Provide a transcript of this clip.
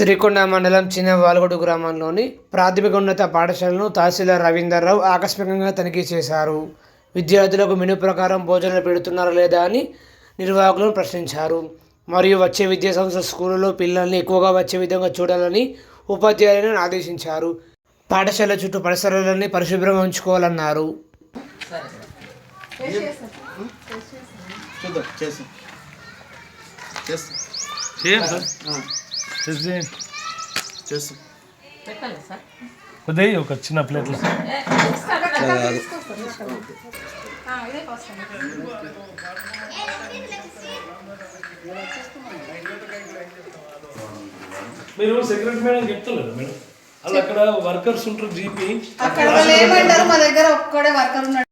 సిరికొండ మండలం చిన్న వాల్గొడు గ్రామంలోని ప్రాథమికోన్నత పాఠశాలను తహసీల్దార్ రవీందర్రావు ఆకస్మికంగా తనిఖీ చేశారు. విద్యార్థులకు మెను ప్రకారం భోజనాలు పెడుతున్నారా లేదా అని నిర్వాహకులను ప్రశ్నించారు. మరియు వచ్చే విద్యా సంవత్సర స్కూళ్ళలో పిల్లల్ని ఎక్కువగా వచ్చే విధంగా చూడాలని ఉపాధ్యాయులను ఆదేశించారు. పాఠశాల చుట్టూ పరిసరాలని పరిశుభ్రంగా ఉంచుకోవాలన్నారు. చేస్తాం. చేస్తాం చేయం సార్ చేసి చేస్తాం కొద్దిగా ఒక చిన్న ప్లేట్లో మీరు సెక్రటరీ మేడం చెప్తలేదు మేడం అలా అక్కడ వర్కర్స్ ఉంటారు జీపీ అక్కడ వాళ్ళు ఏమంటారు మా దగ్గర ఒక్కడే వర్కర్ ఉన్నాడు